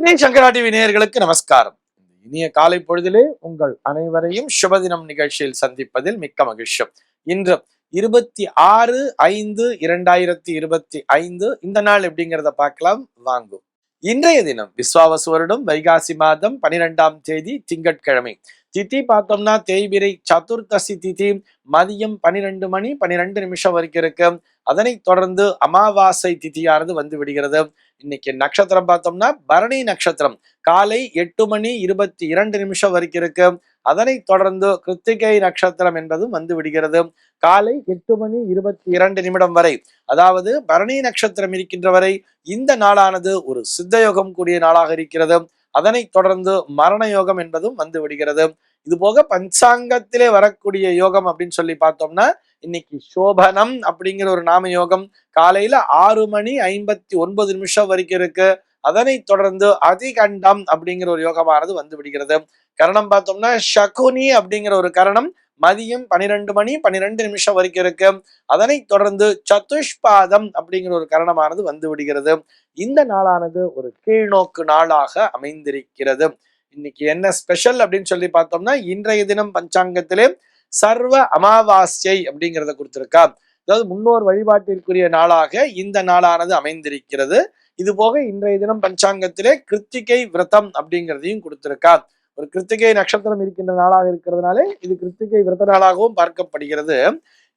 ஸ்ரீ சங்கரா TV நேயர்களுக்கு நமஸ்காரம். இனிய காலை பொழுதிலே உங்கள் அனைவரையும் சுபதினம் நிகழ்ச்சியில் சந்திப்பதில் மிக்க மகிழ்ச்சி. இன்று இருபத்தி ஆறு ஐந்து இரண்டாயிரத்தி இருபத்தி ஐந்து இந்த நாள் எப்படிங்கிறத பார்க்கலாம். வாங்கும் இன்றைய தினம் விஸ்வாவசு வருடம் வைகாசி மாதம் பனிரெண்டாம் தேதி திங்கட்கிழமை. திதி பார்த்தோம்னா தேய்பிரை சதுர்தசி திதி மதியம் பனிரெண்டு மணி பனிரெண்டு நிமிஷம் வரைக்கும் இருக்கு. அதனை தொடர்ந்து அமாவாசை திதியானது வந்து விடுகிறது. இன்னைக்கு நட்சத்திரம் பார்த்தோம்னா பரணி நட்சத்திரம். காலை எட்டு மணி இருபத்தி இரண்டு நிமிஷம் வரைக்கும் இருக்கு. அதனைத் தொடர்ந்து கிருத்திகை நட்சத்திரம் என்பதும் வந்து விடுகிறது. காலை எட்டு மணி இருபத்தி இரண்டு நிமிடம் வரை. அதாவது பரணி நட்சத்திரம் இருக்கின்ற வரை இந்த நாளானது ஒரு சித்த யோகம் கூடிய நாளாக இருக்கிறது. அதனைத் தொடர்ந்து மரண யோகம் என்பதும் வந்து விடுகிறது. இது போக பஞ்சாங்கத்திலே வரக்கூடிய யோகம் அப்படின்னு சொல்லி பார்த்தோம்னா இன்னைக்கு சோபனம் அப்படிங்கிற ஒரு நாம யோகம். காலையில ஆறு மணி ஐம்பத்தி ஒன்பது நிமிஷம் வரைக்கும் இருக்கு. அதனைத் தொடர்ந்து அதிகண்டம் அப்படிங்கிற ஒரு யோகமானது வந்து விடுகிறது. கரணம் பார்த்தோம்னா ஷகுனி அப்படிங்கிற ஒரு கரணம் மதியம் பனிரெண்டு மணி பனிரெண்டு நிமிஷம் வரைக்கும் இருக்கு. அதனைத் தொடர்ந்து சதுஷ்பாதம் அப்படிங்கிற ஒரு கரணமானது வந்து விடுகிறது. இந்த நாளானது ஒரு கீழ்நோக்கு நாளாக அமைந்திருக்கிறது. இன்னைக்கு என்ன ஸ்பெஷல் அப்படின்னு சொல்லி பார்த்தோம்னா இன்றைய தினம் பஞ்சாங்கத்திலே சர்வ அமாவாஸ்யை அப்படிங்கிறத கொடுத்திருக்கா. அதாவது முன்னோர் வழிபாட்டிற்குரிய நாளாக இந்த நாளானது அமைந்திருக்கிறது. இது போக இன்றைய தினம் பஞ்சாங்கத்திலே கிருத்திகை விரதம் அப்படிங்கிறதையும் கொடுத்திருக்கார். ஒரு கிருத்திகை நட்சத்திரம் இருக்கின்ற நாளாக இருக்கிறதுனாலே இது கிருத்திகை விரத நாளாகவும் பார்க்கப்படுகிறது.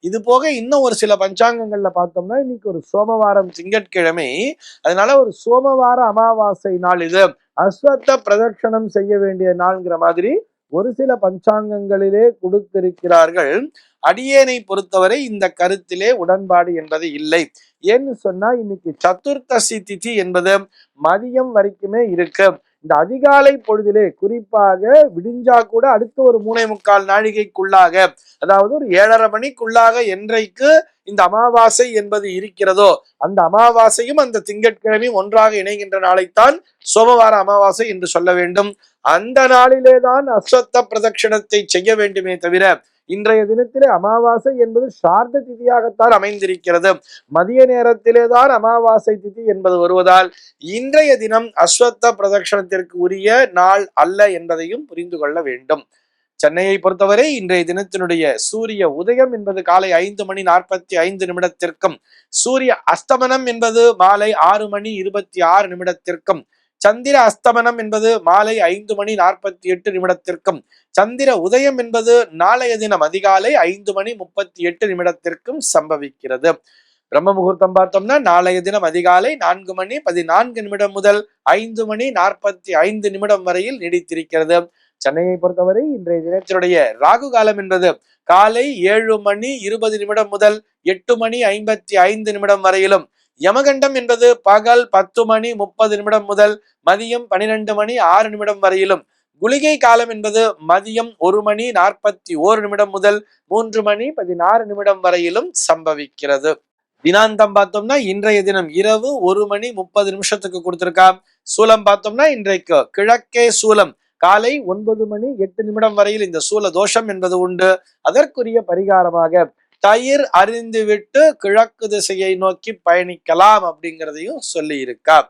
இது போக இன்னும் ஒரு சில பஞ்சாங்கங்கள்ல பார்த்தோம்னா இன்னைக்கு ஒரு சோமவாரம் திங்கட்கிழமை. அதனால ஒரு சோமவார அமாவாசை நாள் இது. அஸ்வத்த பிரதட்சணம் செய்ய வேண்டிய நாள்ங்கிற மாதிரி ஒரு சில பஞ்சாங்கங்களிலே கொடுத்திருக்கிறார்கள். அடியேனை பொறுத்தவரை இந்த கருத்திலே உடன்பாடு என்பது இல்லை. ஏன்னு சொன்னா இன்னைக்கு சதுர்த்தசி திதி என்பது மதியம் வரைக்குமே இருக்கு. இந்த அதிகாலை பொழுதிலே குறிப்பாக விடிஞ்சா கூட அடுத்த ஒரு மூணே முக்கால் நாழிகைக்குள்ளாக அதாவது ஒரு ஏழரை மணிக்குள்ளாக என்றைக்கு இந்த அமாவாசை என்பது இருக்கிறதோ அந்த அமாவாசையும் அந்த திங்கட்கிழமையும் ஒன்றாக இணைகின்ற நாளைத்தான் சோமவார அமாவாசை என்று சொல்ல வேண்டும். அந்த நாளிலே தான் அஸ்வத்த பிரதட்சிணத்தை செய்ய வேண்டுமே தவிர இன்றைய தினத்திலே அமாவாசை என்பது சார்ந்த திதியாகத்தான் அமைந்திருக்கிறது. மதிய நேரத்திலே தான் அமாவாசை திதி என்பது வருவதால் இன்றைய தினம் அஸ்வத்த பிரதட்சணத்திற்கு உரிய நாள் அல்ல என்பதையும் புரிந்து கொள்ள வேண்டும். சென்னையை பொறுத்தவரை இன்றைய தினத்தினுடைய சூரிய உதயம் என்பது காலை ஐந்து மணி நாற்பத்தி ஐந்து நிமிடத்திற்கும் சூரிய அஸ்தமனம் என்பது மாலை ஆறு மணி இருபத்தி ஆறு நிமிடத்திற்கும் சந்திர அஸ்தமனம் என்பது மாலை ஐந்து மணி நாற்பத்தி எட்டு நிமிடத்திற்கும் சந்திர உதயம் என்பது நாளைய தினம் அதிகாலை ஐந்து மணி முப்பத்தி எட்டு நிமிடத்திற்கும் சம்பவிக்கிறது. பிரம்ம முகூர்த்தம் பார்த்தோம்னா நாளைய தினம் அதிகாலை நான்கு மணி பதினான்கு நிமிடம் முதல் ஐந்து மணி நாற்பத்தி ஐந்து நிமிடம் வரையில் நீடித்திருக்கிறது. சென்னையை பொறுத்தவரை இன்றைய தினத்தினுடைய ராகு காலம் என்பது காலை ஏழு மணி இருபது நிமிடம் முதல் எட்டு மணி ஐம்பத்தி ஐந்து நிமிடம் வரையிலும் யமகண்டம் என்பது பகல் பத்து மணி முப்பது நிமிடம் முதல் மதியம் பனிரெண்டு மணி ஆறு நிமிடம் வரையிலும். குளிகை காலம் என்பது மதியம் ஒரு மணி நாற்பத்தி ஓரு நிமிடம் முதல் மூன்று மணி பதினாறு நிமிடம் வரையிலும் சம்பவிக்கிறது. தினாந்தம் பார்த்தோம்னா இன்றைய தினம் இரவு ஒரு மணி முப்பது நிமிஷத்துக்கு கொடுத்திருக்கா. சூலம் பார்த்தோம்னா இன்றைக்கு கிழக்கே சூலம். காலை ஒன்பது மணி எட்டு நிமிடம் வரையில் இந்த சூல தோஷம் என்பது உண்டு. அதற்குரிய பரிகாரமாக தயிர் அறிந்துவிட்டு கிழக்கு திசையை நோக்கி பயணிக்கலாம் அப்படிங்கிறதையும் சொல்லி இருக்கார்